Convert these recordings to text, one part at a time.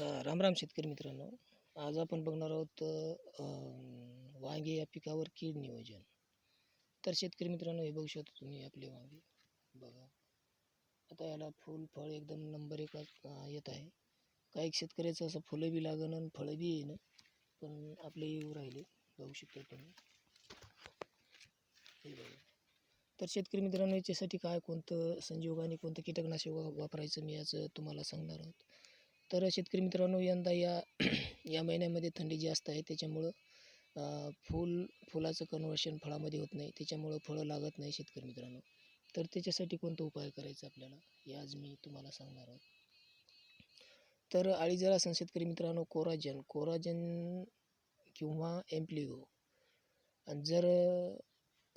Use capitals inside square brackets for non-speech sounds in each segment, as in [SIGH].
राम राम शेतकरी मित्रांनो आज आपण बघणार आहोत वांगे या पिकावर कीड नियोजन. तर शेतकरी मित्रांनो हे बघू शकता तुम्ही आपले वांगे. बघा. आता याला फूल फळ एकदम नंबर एक येत आहे. काही शेतकऱ्याचं असं फुलं बी लागणं आणि फळं बी येणं पण आपले येऊ राहिले. बघू शकता तुम्ही. हे बघा. तर शेतकरी मित्रांनो याच्यासाठी काय कोणतं संजीवक आणि कोणतं कीटकनाशक वापरायचं मी याचं तुम्हाला सांगणार आहोत. तर शेतकरी मित्रांनो यंदा या [CLEARS THROAT] या महिन्यामध्ये थंडी जास्त आहे. त्याच्यामुळं फूल फुलाचं कन्वर्शन फळामध्ये होत नाही. त्याच्यामुळं फळं लागत नाही शेतकरी मित्रांनो. तर त्याच्यासाठी कोणता उपाय करायचा आपल्याला? हे आज मी तुम्हाला सांगणार आहोत तर आळी जर असेल शेतकरी मित्रांनो कोराजन. कोराजन किंवा एम्प्लिगो आणि जर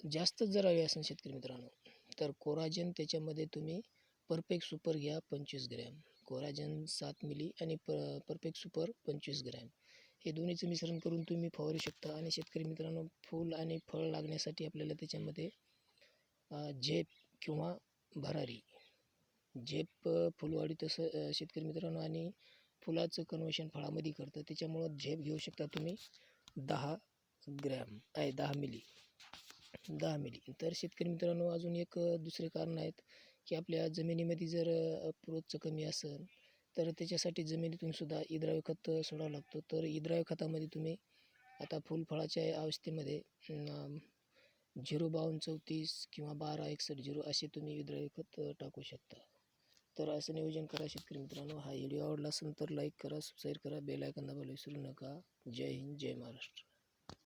जास्तच जर आळी असेल शेतकरी मित्रांनो तर कोराजन त्याच्यामध्ये तुम्ही परफेक्ट सुपर घ्या पंचवीस ग्रॅम. कोराजन सात मिली आणि प परफेक्ट सुपर पंचवीस ग्रॅम हे दोन्हीचं मिश्रण करून तुम्ही फवारू शकता आणि शेतकरी मित्रांनो फूल आणि फळ लागण्यासाठी आपल्याला त्याच्यामध्ये झेप किंवा भरारी. झेप फुलवाडी तसं शेतकरी मित्रांनो आणि फुलाचं कन्व्हर्शन फळामध्ये करतं त्याच्यामुळं झेप घेऊ शकता तुम्ही दहा ग्रॅम आहे दहा मिली. दहा मिली. तर शेतकरी मित्रांनो अजून एक दुसरे कारण आहेत. की आपल्या जमिनीमध्ये जर अप्रोचचं कमी असेल तर त्याच्यासाठी जमिनीतून सुद्धा इद्राव्य खत सोडावं लागतो. तर इद्राव्य खतामध्ये तुम्ही आता फुलफळाच्या अवस्थेमध्ये झिरो बावन्न चौतीस किंवा बारा एकसष्ट झिरो असे तुम्ही इद्राव्य खत टाकू शकता. तर असं नियोजन करा शेतकरी मित्रांनो. हा व्हिडिओ आवडला असेल तर लाईक करा सबस्क्राईब करा बेल आयकन दाबायला विसरू नका. जय हिंद जय महाराष्ट्र.